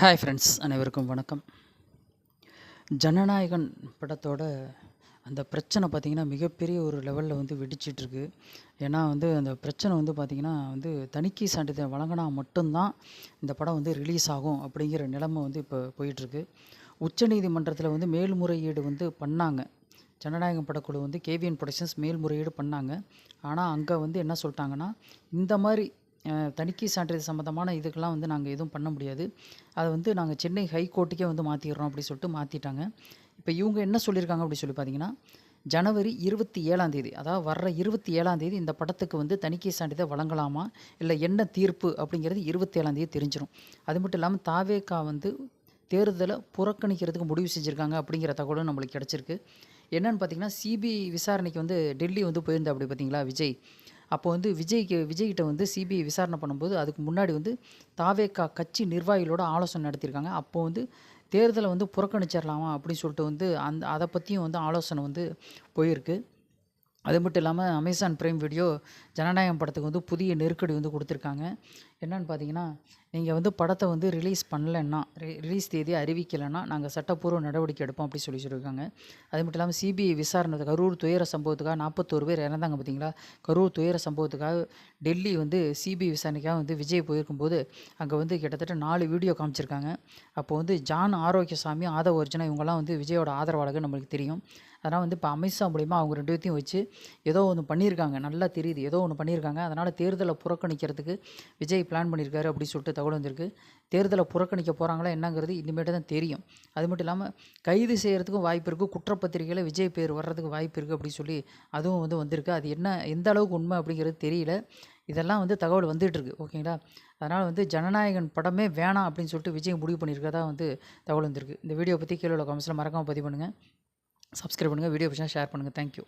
Hi friends அனைவருக்கும் வணக்கம். ஜனநாயகன் படத்தோட அந்த பிரச்சனை பார்த்திங்கன்னா மிகப்பெரிய ஒரு லெவலில் வந்து வெடிச்சிட்ருக்கு. ஏன்னா வந்து அந்த பிரச்சனை வந்து பார்த்திங்கன்னா வந்து தணிக்கை சான்றிதழ் வழங்கினா மட்டும்தான் இந்த படம் வந்து ரிலீஸ் ஆகும் அப்படிங்கிற நிலைமை வந்து இப்போ போயிட்டுருக்கு உச்சநீதிமன்றத்தில் வந்து மேல்முறையீடு வந்து பண்ணாங்க. ஜனநாயகம் படக்குழு வந்து கேவிஎன் ப்ரொடக்ஷன்ஸ் மேல்முறையீடு பண்ணாங்க. ஆனால் அங்கே வந்து என்ன சொல்லிட்டாங்கன்னா இந்த மாதிரி தணிக்கை சான்றிதழ் சம்மந்தமான இதுக்கெல்லாம் வந்து நாங்கள் எதுவும் பண்ண முடியாது. அதை வந்து நாங்கள் சென்னை ஹைகோர்ட்டுக்கே வந்து மாற்றிடுறோம் அப்படி சொல்லிட்டு மாற்றிட்டாங்க இப்போ இவங்க என்ன சொல்லியிருக்காங்க அப்படி சொல்லி பார்த்தீங்கன்னா ஜனவரி இருபத்தி ஏழாம் தேதி அதாவது வர்ற இருபத்தி ஏழாம் தேதி இந்த படத்துக்கு வந்து தணிக்கை சான்றிதழ் வழங்கலாமா? இல்லை என்ன தீர்ப்பு அப்படிங்கிறது இருபத்தேழாம் தேதி தெரிஞ்சிடும் அது மட்டும் இல்லாமல் தாவேக்கா வந்து தேர்தலை புறக்கணிக்கிறதுக்கு முடிவு செஞ்சுருக்காங்க அப்படிங்கிற தகவலும் நம்மளுக்கு கிடச்சிருக்கு. என்னென்னு பார்த்தீங்கன்னா சிபிஐ விசாரணைக்கு வந்து டெல்லி வந்து போயிருந்தா அப்படி பார்த்தீங்களா விஜய்? அப்போ வந்து விஜய்க்கு விஜய்கிட்ட வந்து சிபிஐ விசாரணை பண்ணும்போது அதுக்கு முன்னாடி வந்து தாவேக்கா கட்சி நிர்வாகிகளோட ஆலோசனை நடத்தியிருக்காங்க. அப்போ வந்து தேர்தலை வந்து புறக்கணிச்சிடலாமா அப்படின்னு சொல்லிட்டு வந்து அந்த அதை பற்றியும் வந்து ஆலோசனை வந்து போயிருக்கு. அது மட்டும் இல்லாமல் அமேசான் பிரைம் வீடியோ ஜனநாயகம் படத்துக்கு வந்து புதிய நெருக்கடி வந்து கொடுத்துருக்காங்க. என்னென்னு பார்த்தீங்கன்னா நீங்கள் வந்து படத்தை வந்து ரிலீஸ் பண்ணலைன்னா ரிலீஸ் தேதி அறிவிக்கலைன்னா நாங்கள் சட்டப்பூர்வ நடவடிக்கை எடுப்போம் அப்படி சொல்லி சொல்லியிருக்காங்க. அது மட்டும் இல்லாமல் சிபிஐ விசாரணை கரூர் துயர சம்பவத்துக்காக நாற்பத்தோரு பேர் இறந்தாங்க பார்த்தீங்களா? கரூர் துயர சம்பவத்துக்காக டெல்லி வந்து சிபிஐ விசாரணைக்காக வந்து விஜய் போயிருக்கும்போது அங்கே வந்து கிட்டத்தட்ட நாலு வீடியோ காமிச்சிருக்காங்க. அப்போ வந்து ஜான் ஆரோக்கியசாமி ஆதவ அர்ஜுனா இவங்கெல்லாம் வந்து விஜயோட ஆதரவாளர்கள் நம்மளுக்கு தெரியும். அதனால் வந்து இப்போ அமித்ஷா மூலிமா அவங்க ரெண்டு பேர்த்தையும் வச்சு ஏதோ ஒன்று பண்ணியிருக்காங்க. நல்லா தெரியுது. ஏதோ ஒன்று பண்ணியிருக்காங்க. அதனால் தேர்தலை புறக்கணிக்கிறதுக்கு விஜய் பிளான் பண்ணியிருக்காரு அப்படின்னு சொல்லிட்டு தகவல் வந்திருக்கு. தேர்தலை புறக்கணிக்க போகிறாங்களா என்னங்கிறது இனிமேட்டு தான் தெரியும். அது மட்டும் இல்லாமல் கைது செய்கிறதுக்கும் வாய்ப்பு இருக்குது குற்றப்பத்திரிகையில் விஜய் பேர் வர்றதுக்கு வாய்ப்பு இருக்குது அப்படின்னு சொல்லி அதுவும் வந்து வந்திருக்கு. அது என்ன எந்த அளவுக்கு உண்மை அப்படிங்கிறது தெரியல. இதெல்லாம் வந்து தகவல் வந்துகிட்ருக்கு ஓகேங்களா? அதனால் வந்து ஜனநாயகன் படமே வேணாம் அப்படின்னு சொல்லிட்டு விஜய் முடிவு பண்ணியிருக்கதா வந்து தகவல் வந்திருக்கு. இந்த வீடியோ பற்றி கீழே உள்ள கமெண்ட்ஸில் மறக்காமல் பதிவு பண்ணுங்கள் சப்ஸ்கிரைப் பண்ணுங்கள் வீடியோ பிடிச்சா ஷேர் பண்ணுங்கள் தேங்க்யூ